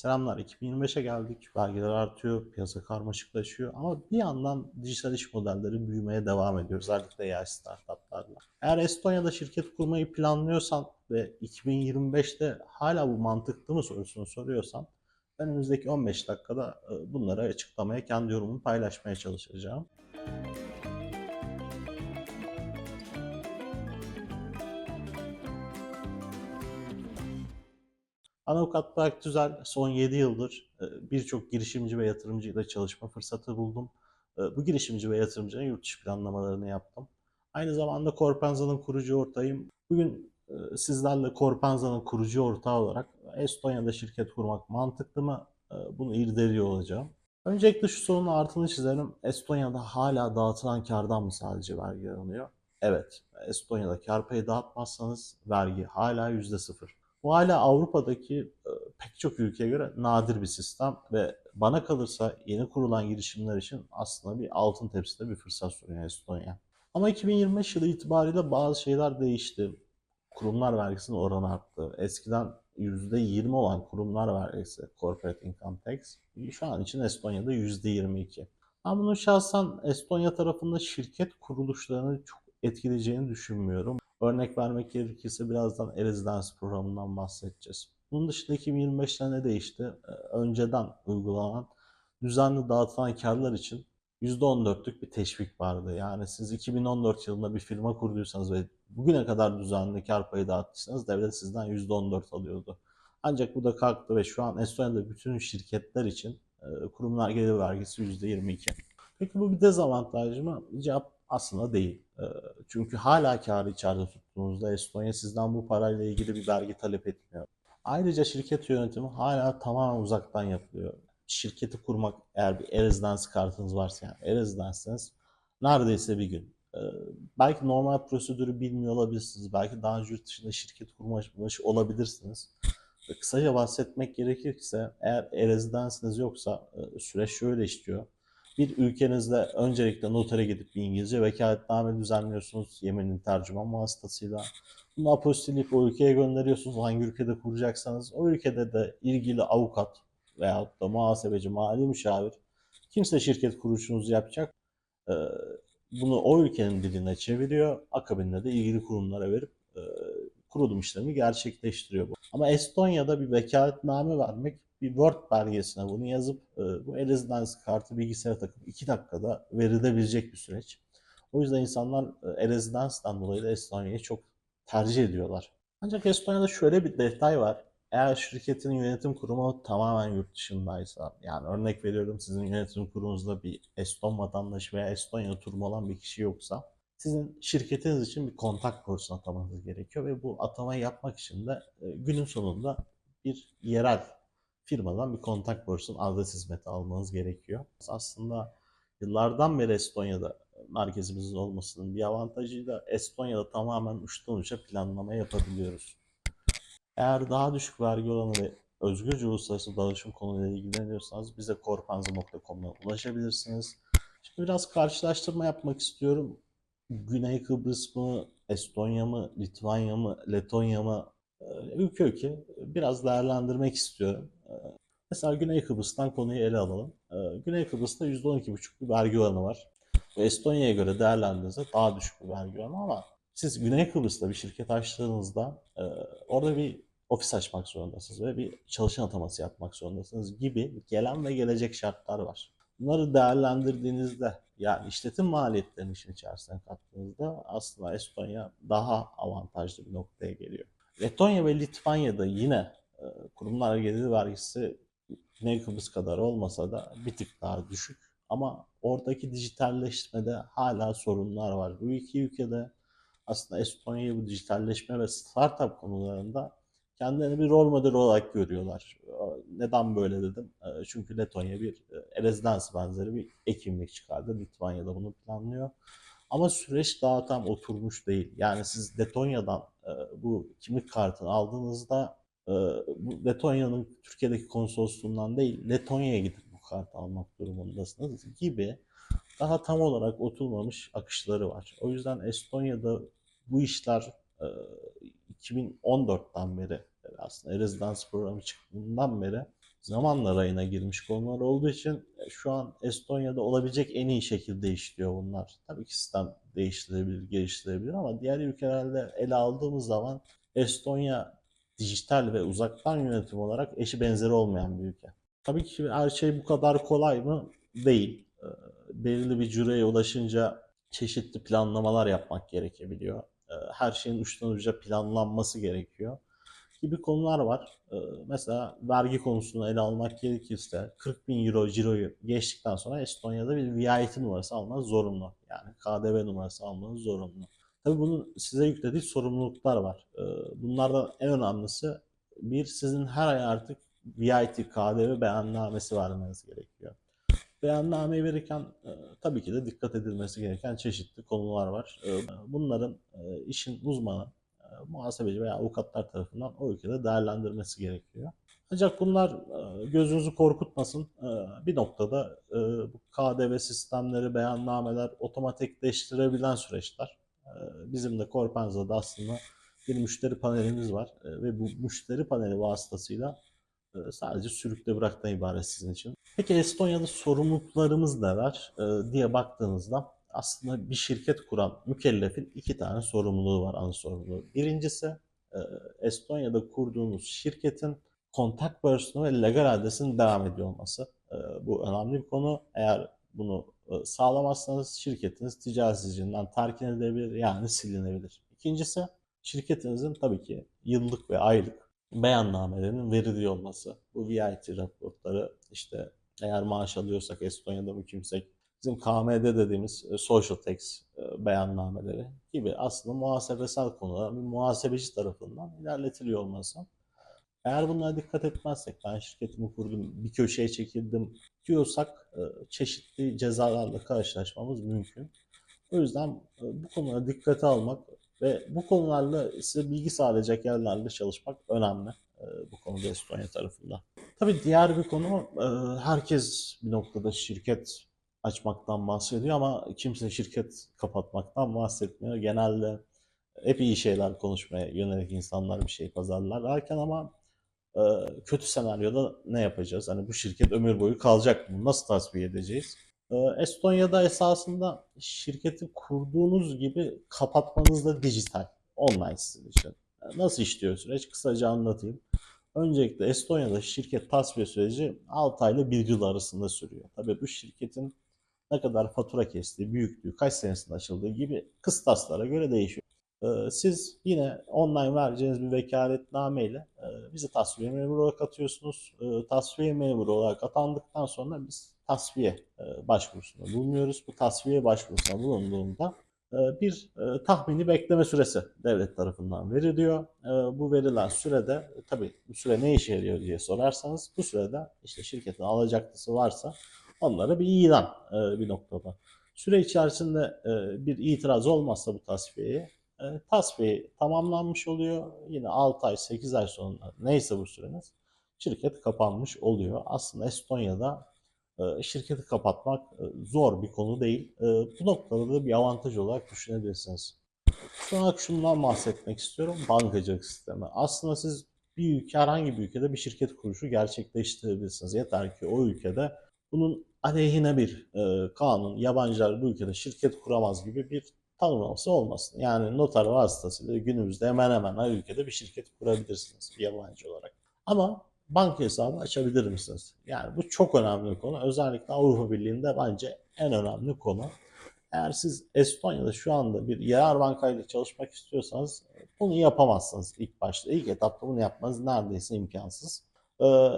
Selamlar. 2025'e geldik. Vergiler artıyor, piyasa karmaşıklaşıyor ama bir yandan dijital iş modelleri büyümeye devam ediyor. Özellikle yaş startuplarla. Eğer Estonya'da şirket kurmayı planlıyorsan ve 2025'te hala bu mantıklı mı sorusunu soruyorsan ben önümüzdeki 15 dakikada e, bunları açıklamaya, kendi yorumumu paylaşmaya çalışacağım. Avukat Berk Tüzel son 7 yıldır e, birçok girişimci ve yatırımcıyla çalışma fırsatı buldum. E, Bu girişimci ve yatırımcının yurt dışı planlamalarını yaptım. Aynı zamanda Corpenza'nın kurucu ortağıyım. Bugün e, sizlerle Corpenza'nın kurucu ortağı olarak Estonya'da şirket kurmak mantıklı mı? Bunu irdeliyor olacağım. Öncelikle şu sorunun altını çizelim. Estonya'da hala dağıtılan kardan mı sadece vergi alınıyor? Evet. Estonya'da kar payı dağıtmazsanız vergi hala %0. Bu hala Avrupa'daki e, pek çok ülkeye göre nadir bir sistem ve bana kalırsa yeni kurulan girişimler için aslında bir altın tepside bir fırsat sunuyor Estonya. Ama 2025 yılı itibariyle bazı şeyler değişti. Kurumlar vergisinin oranı arttı. Eskiden %20 olan kurumlar vergisi, Corporate Income Tax, şu an için Estonya'da %22. Ben bunun şahsen Estonya tarafında şirket kuruluşlarını çok etkileyeceğini düşünmüyorum. Örnek vermek gerekirse birazdan e-rezidans programından bahsedeceğiz. Bunun dışında 2025'te ne değişti? Ee, Önceden uygulanan düzenli dağıtılan karlar için %14'lük bir teşvik vardı. Yani siz 2014 yılında bir firma kurduysanız ve bugüne kadar düzenli kar payı dağıttıysanız devlet sizden %14 alıyordu. Ancak bu da kalktı ve şu an Estonya'da bütün şirketler için e, kurumlar gelir vergisi %22. Peki bu bir dezavantaj mı? Cevap aslında değil. Ee, Çünkü hala karı içeride tuttuğunuzda Estonya sizden bu parayla ilgili bir vergi talep etmiyor. Ayrıca şirket yönetimi hala tamamen uzaktan yapılıyor. Şirketi kurmak eğer bir e-rezidans kartınız varsa yani e-rezidansınız neredeyse bir gün. Ee, Belki normal prosedürü bilmiyor olabilirsiniz. Belki daha önce yurt dışında şirket kurmuş olabilirsiniz. Kısaca bahsetmek gerekirse eğer e-rezidansınız yoksa e, süreç şöyle işliyor. Bir ülkenizde öncelikle notere gidip bir İngilizce vekaletname düzenliyorsunuz yeminin tercüman vasıtasıyla. Bunu apostilleyip o ülkeye gönderiyorsunuz. Hangi ülkede kuracaksanız o ülkede de ilgili avukat veyahut da muhasebeci, mali müşavir kimse şirket kuruluşunuzu yapacak. Ee, Bunu o ülkenin diline çeviriyor. Akabinde de ilgili kurumlara verip e, kurulum işlemi gerçekleştiriyor bu. Ama Estonya'da bir vekaletname vermek bir Word belgesine bunu yazıp e, bu e-rezidans kartı bilgisayara takıp 2 dakikada verilebilecek bir süreç. O yüzden insanlar e, e-rezidanstan dolayı da Estonya'yı çok tercih ediyorlar. Ancak Estonya'da şöyle bir detay var. Eğer şirketin yönetim kurumu tamamen yurt dışındaysa, yani örnek veriyorum sizin yönetim kurumunuzda bir Eston vatandaşı veya Estonya oturumu olan bir kişi yoksa, sizin şirketiniz için bir kontak person atamanız gerekiyor ve bu atamayı yapmak için de e, günün sonunda bir yerel firmadan bir kontak person adres hizmeti almanız gerekiyor. Aslında yıllardan beri Estonya'da merkezimizin olmasının bir avantajıyla Estonya'da tamamen uçtan uca planlama yapabiliyoruz. Eğer daha düşük vergi oranı ve özgürce uluslararası dağılışım konuyla ilgileniyorsanız bize korpanza.com'dan ulaşabilirsiniz. Şimdi biraz karşılaştırma yapmak istiyorum. Güney Kıbrıs mı, Estonya mı, Litvanya mı, Letonya mı? Ülke ülke biraz değerlendirmek istiyorum. Ee, Mesela Güney Kıbrıs'tan konuyu ele alalım. Ee, Güney Kıbrıs'ta %12,5 bir vergi oranı var. Ve Estonya'ya göre değerlendiğinizde daha düşük bir vergi oranı ama siz Güney Kıbrıs'ta bir şirket açtığınızda e, orada bir ofis açmak zorundasınız ve bir çalışan ataması yapmak zorundasınız gibi gelen ve gelecek şartlar var. Bunları değerlendirdiğinizde yani işletim maliyetlerini işin içerisine kattığınızda aslında Estonya daha avantajlı bir noktaya geliyor. Letonya ve Litvanya'da yine e, kurumlar gelir vergisi Güney Kıbrıs kadar olmasa da bir tık daha düşük. Ama oradaki dijitalleşmede hala sorunlar var. Bu iki ülkede aslında Estonya'yı bu dijitalleşme ve startup konularında kendilerini bir rol model olarak görüyorlar. Neden böyle dedim? E, Çünkü Letonya bir e, rezidans benzeri bir ekimlik çıkardı. Litvanya da bunu planlıyor. Ama süreç daha tam oturmuş değil. Yani siz Letonya'dan bu kimlik kartını aldığınızda e, bu Letonya'nın Türkiye'deki konsolosluğundan değil, Letonya'ya gidip bu kartı almak durumundasınız gibi daha tam olarak oturmamış akışları var. O yüzden Estonya'da bu işler e, 2014'ten beri aslında rezidans programı çıktığından beri zamanla rayına girmiş konular olduğu için e, şu an Estonya'da olabilecek en iyi şekilde işliyor bunlar. Tabii ki sistem değiştirebilir, geliştirebilir ama diğer ülkelerde ele aldığımız zaman Estonya dijital ve uzaktan yönetim olarak eşi benzeri olmayan bir ülke. Tabii ki her şey bu kadar kolay mı? Değil. Ee, Belirli bir cüreye ulaşınca çeşitli planlamalar yapmak gerekebiliyor. Ee, Her şeyin uçtan uca planlanması gerekiyor gibi konular var. Ee, Mesela vergi konusunu ele almak gerekirse 40 bin euro ciroyu geçtikten sonra Estonya'da bir VIT numarası almanız zorunlu. Yani KDV numarası almanız zorunlu. Tabii bunun size yüklediği sorumluluklar var. Ee, Bunlardan en önemlisi bir sizin her ay artık VIT KDV beyannamesi vermeniz gerekiyor. Beyannameyi verirken e, tabii ki de dikkat edilmesi gereken çeşitli konular var. E, bunların e, işin uzmanı, muhasebeci veya avukatlar tarafından o ülkede değerlendirmesi gerekiyor. Ancak bunlar e, gözünüzü korkutmasın. E, bir noktada e, bu KDV sistemleri, beyannameler otomatikleştirebilen süreçler. E, bizim de Corpenza'da aslında bir müşteri panelimiz var E, ve bu müşteri paneli vasıtasıyla e, sadece sürükle bıraktan ibaret sizin için. Peki Estonya'da sorumluluklarımız neler e, diye baktığınızda aslında bir şirket kuran mükellefin iki tane sorumluluğu var, ana sorumluluğu. Birincisi e, Estonya'da kurduğunuz şirketin kontak person'u ve legal adresinin devam ediyor olması. E, bu önemli bir konu. Eğer bunu e, sağlamazsanız şirketiniz ticaret sicilinden terk edilebilir yani silinebilir. İkincisi şirketinizin tabii ki yıllık ve aylık beyannamelerinin veriliyor olması. Bu VIT raporları işte eğer maaş alıyorsak Estonya'da mı kimsek bizim KMD dediğimiz e, social tax e, beyannameleri gibi aslında muhasebesel konular bir muhasebeci tarafından ilerletiliyor olması. Eğer bunlara dikkat etmezsek ben şirketimi kurdum bir köşeye çekildim diyorsak e, çeşitli cezalarla karşılaşmamız mümkün. O yüzden bu konulara dikkate almak ve bu konularla size bilgi sağlayacak yerlerle çalışmak önemli bu konuda Estonya tarafında. Tabii diğer bir konu herkes bir noktada şirket açmaktan bahsediyor ama kimse şirket kapatmaktan bahsetmiyor. Genelde hep iyi şeyler konuşmaya yönelik insanlar bir şey pazarlarlarken ama e, kötü senaryoda ne yapacağız? Hani bu şirket ömür boyu kalacak mı? Nasıl tasfiye edeceğiz? E, Estonya'da esasında şirketi kurduğunuz gibi kapatmanız da dijital, online sizin için. E, Nasıl işliyor süreç? Kısaca anlatayım. Öncelikle Estonya'da şirket tasfiye süreci 6 ay ile 1 yıl arasında sürüyor. Tabii bu şirketin ne kadar fatura kestiği, büyüklüğü, kaç senesinde açıldığı gibi kıstaslara göre değişiyor. Ee, Siz yine online vereceğiniz bir vekaletname ile bizi tasfiye memuru olarak atıyorsunuz. Ee, Tasfiye memuru olarak atandıktan sonra biz tasfiye e, başvurusunda bulunuyoruz. Bu tasfiye başvurusunda bulunduğunda e, bir e, tahmini bekleme süresi devlet tarafından veriliyor. Bu verilen sürede tabii bu süre ne işe yarıyor diye sorarsanız bu sürede işte şirketin alacaklısı varsa onlara bir ilan e, bir noktada. Süre içerisinde e, bir itiraz olmazsa bu tasfiyeye e, tasfiye tamamlanmış oluyor. Yine 6 ay 8 ay sonra neyse bu süreniz şirket kapanmış oluyor. Aslında Estonya'da e, şirketi kapatmak e, zor bir konu değil. E, Bu noktada da bir avantaj olarak düşünebilirsiniz. Son olarak şundan bahsetmek istiyorum. Bankacılık sistemi. Aslında siz bir ülke, herhangi bir ülkede bir şirket kuruluşu gerçekleştirebilirsiniz. Yeter ki o ülkede bunun aleyhine bir e, kanun, yabancılar bu ülkede şirket kuramaz gibi bir tanımlaması olmasın. Yani noter vasıtasıyla günümüzde hemen hemen her ülkede bir şirket kurabilirsiniz bir yabancı olarak. Ama banka hesabı açabilir misiniz? Yani bu çok önemli bir konu. Özellikle Avrupa Birliği'nde bence en önemli konu. Eğer siz Estonya'da şu anda bir yerel bankayla çalışmak istiyorsanız bunu yapamazsınız ilk başta. İlk etapta bunu yapmanız neredeyse imkansız. Ee,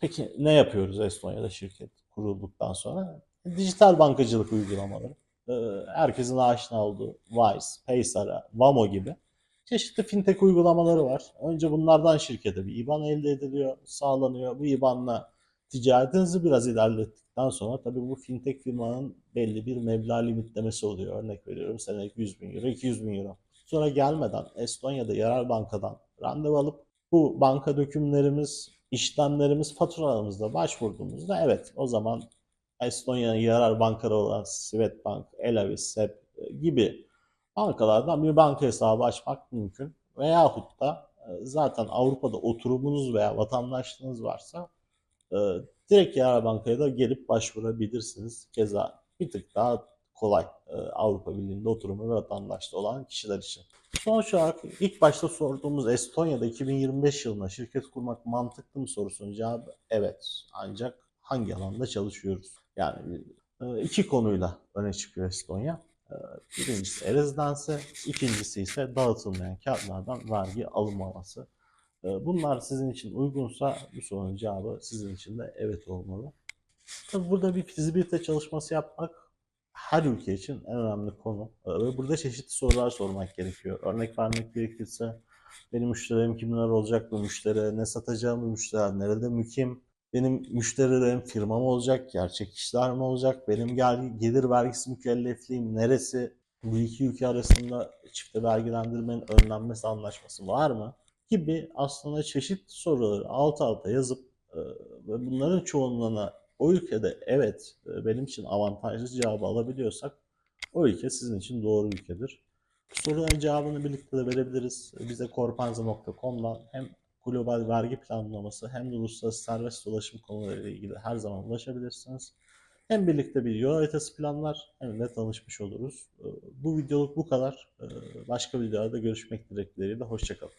peki ne yapıyoruz Estonya'da şirket kurulduktan sonra? Dijital bankacılık uygulamaları. Ee, herkesin aşina olduğu Wise, Paysara, Vamo gibi çeşitli fintech uygulamaları var. Önce bunlardan şirkete bir IBAN elde ediliyor, sağlanıyor. Bu IBAN'la ticaretinizi biraz ilerlettikten sonra tabii bu fintech firmanın belli bir meblağ limitlemesi oluyor. Örnek veriyorum senelik 100 bin euro, 200 bin euro. Sonra gelmeden Estonya'da yerel bankadan randevu alıp bu banka dökümlerimiz, işlemlerimiz, faturalarımızla başvurduğumuzda evet o zaman Estonya'nın yerel bankaları olan Swedbank, Elavis, SEB gibi bankalardan bir banka hesabı açmak mümkün. Veyahut da e, zaten Avrupa'da oturumunuz veya vatandaşlığınız varsa Ee, direkt Yara Banka'ya da gelip başvurabilirsiniz. Keza bir tık daha kolay e, Avrupa Birliği'nde oturumu ve vatandaşlığı olan kişiler için. Sonuç olarak ilk başta sorduğumuz Estonya'da 2025 yılında şirket kurmak mantıklı mı sorusunun cevabı evet. Ancak hangi alanda çalışıyoruz? Yani e, iki konuyla öne çıkıyor Estonya. E, Birincisi e-rezidansı, ikincisi ise dağıtılmayan kağıtlardan vergi alınmaması. Bunlar sizin için uygunsa bu sorunun cevabı sizin için de evet olmalı. Tabii burada bir fizibilite çalışması yapmak her ülke için en önemli konu. Ee, Ve burada çeşitli sorular sormak gerekiyor. Örnek vermek gerekirse benim müşterilerim kimler olacak, bu müşteriye ne satacağım, bu müşteriler nerede mükim, benim müşterilerim firma mı olacak, gerçek kişiler mi olacak, benim gel gelir vergisi mükellefliğim neresi, bu iki ülke arasında çifte vergilendirmenin önlenmesi anlaşması var mı? Gibi aslında çeşitli soruları alt alta yazıp e, ve bunların çoğunluğuna o ülkede evet e, benim için avantajlı cevabı alabiliyorsak o ülke sizin için doğru ülkedir. Soruların cevabını birlikte de verebiliriz. Bize korpanza.com'dan hem global vergi planlaması hem de uluslararası serbest dolaşım konularıyla ilgili her zaman ulaşabilirsiniz. Hem birlikte bir yol haritası planlar hem de tanışmış oluruz. E, Bu videoluk bu kadar. E, Başka videolarda görüşmek dilekleriyle. Hoşçakalın.